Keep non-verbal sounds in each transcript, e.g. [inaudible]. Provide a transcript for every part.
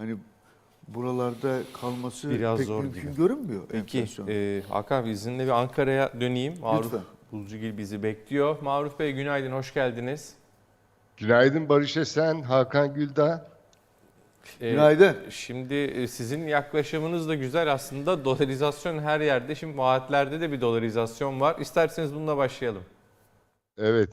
hani buralarda kalması Biraz pek zor mümkün gibi. görünmüyor Peki e, Hakan Bey, izinle bir Ankara'ya döneyim. Maruf Lütfen. Buzcugil bizi bekliyor. Maruf Bey günaydın, hoş geldiniz. Günaydın Barış Esen, Hakan Güldağ. E, Günaydın. Şimdi e, sizin yaklaşımınız da güzel aslında. Dolarizasyon her yerde. Şimdi vaatlerde de bir dolarizasyon var. İsterseniz bununla başlayalım. Evet.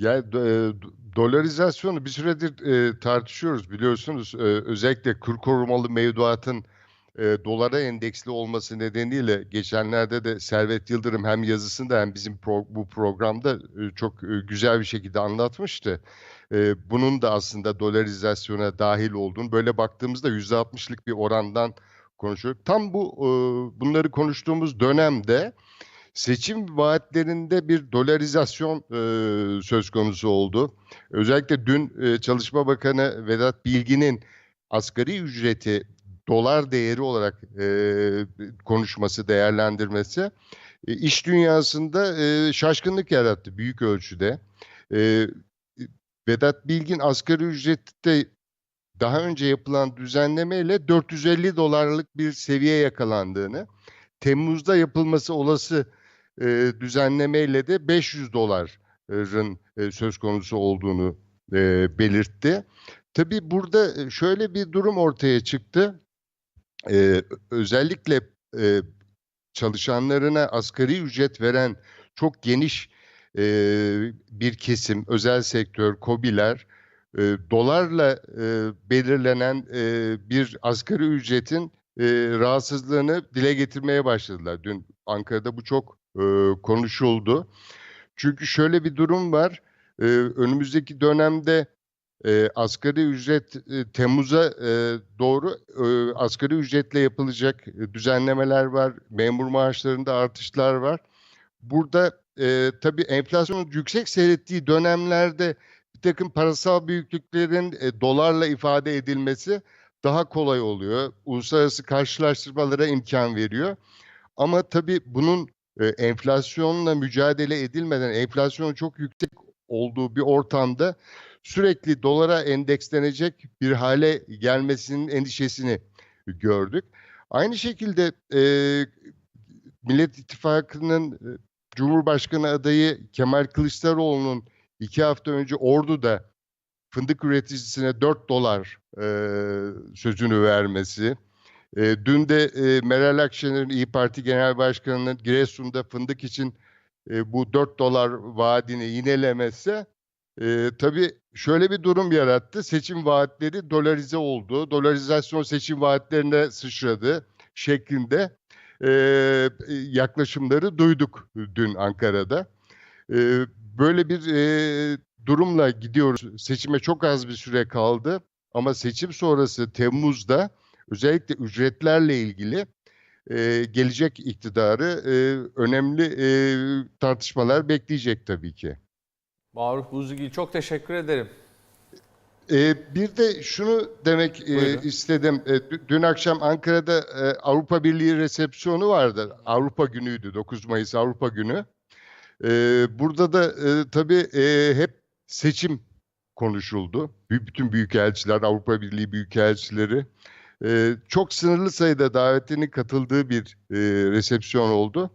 Ya do- e, dolarizasyonu bir süredir e, tartışıyoruz biliyorsunuz. E, özellikle kur korumalı mevduatın e, dolara endeksli olması nedeniyle geçenlerde de Servet Yıldırım hem yazısında hem bizim pro- bu programda e, çok e, güzel bir şekilde anlatmıştı. E, bunun da aslında dolarizasyona dahil olduğunu böyle baktığımızda %60'lık bir orandan konuşuyoruz. Tam bu e, bunları konuştuğumuz dönemde seçim vaatlerinde bir dolarizasyon e, söz konusu oldu. Özellikle dün e, Çalışma Bakanı Vedat Bilgin'in asgari ücreti dolar değeri olarak e, konuşması, değerlendirmesi e, iş dünyasında e, şaşkınlık yarattı büyük ölçüde. E, Vedat Bilgin asgari ücrette daha önce yapılan düzenlemeyle 450 dolarlık bir seviye yakalandığını, Temmuz'da yapılması olası e, düzenlemeyle de 500 doların e, söz konusu olduğunu e, belirtti. Tabii burada şöyle bir durum ortaya çıktı. E, özellikle e, çalışanlarına asgari ücret veren çok geniş e, bir kesim, özel sektör, KOBİ'ler e, dolarla e, belirlenen e, bir asgari ücretin e, rahatsızlığını dile getirmeye başladılar. Dün Ankara'da bu çok e, konuşuldu. Çünkü şöyle bir durum var. E, önümüzdeki dönemde e, asgari ücret e, Temmuz'a e, doğru e, asgari ücretle yapılacak düzenlemeler var. Memur maaşlarında artışlar var. Burada e, tabii enflasyonun yüksek seyrettiği dönemlerde bir takım parasal büyüklüklerin e, dolarla ifade edilmesi daha kolay oluyor. Uluslararası karşılaştırmalara imkan veriyor. Ama tabii bunun e, enflasyonla mücadele edilmeden enflasyonun çok yüksek olduğu bir ortamda sürekli dolara endekslenecek bir hale gelmesinin endişesini gördük. Aynı şekilde e, Millet İttifakı'nın e, Cumhurbaşkanı adayı Kemal Kılıçdaroğlu'nun iki hafta önce Ordu'da fındık üreticisine 4 dolar e, sözünü vermesi, e, dün de e, Meral Akşener'in İyi Parti Genel Başkanı'nın Giresun'da fındık için e, bu 4 dolar vaadini yinelemesi e, tabii şöyle bir durum yarattı. Seçim vaatleri dolarize oldu. Dolarizasyon seçim vaatlerine sıçradı şeklinde e, yaklaşımları duyduk dün Ankara'da. E, böyle bir e, durumla gidiyoruz. Seçime çok az bir süre kaldı ama seçim sonrası Temmuz'da özellikle ücretlerle ilgili e, gelecek iktidarı e, önemli e, tartışmalar bekleyecek tabii ki. Maruf Buzcugil çok teşekkür ederim. E, bir de şunu demek e, istedim. E, dü- dün akşam Ankara'da e, Avrupa Birliği resepsiyonu vardı. Avrupa Günü'ydü, 9 Mayıs Avrupa Günü. E, burada da e, tabii e, hep seçim konuşuldu. Bü- Bütün büyükelçiler, Avrupa Birliği büyükelçileri e, çok sınırlı sayıda davetlinin katıldığı bir e, resepsiyon oldu.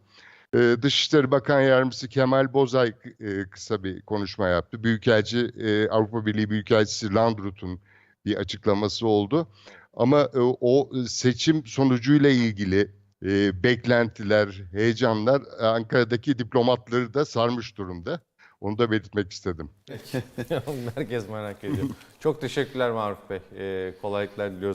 E, Dışişleri Bakan Yardımcısı Kemal Bozay e, kısa bir konuşma yaptı. Büyükelçi e, Avrupa Birliği Büyükelçisi Landrut'un bir açıklaması oldu. Ama e, o seçim sonucuyla ilgili e, beklentiler, heyecanlar e, Ankara'daki diplomatları da sarmış durumda. Onu da belirtmek istedim. [laughs] Herkes merak ediyor. çok teşekkürler Maruf Bey. E, kolaylıklar diliyoruz.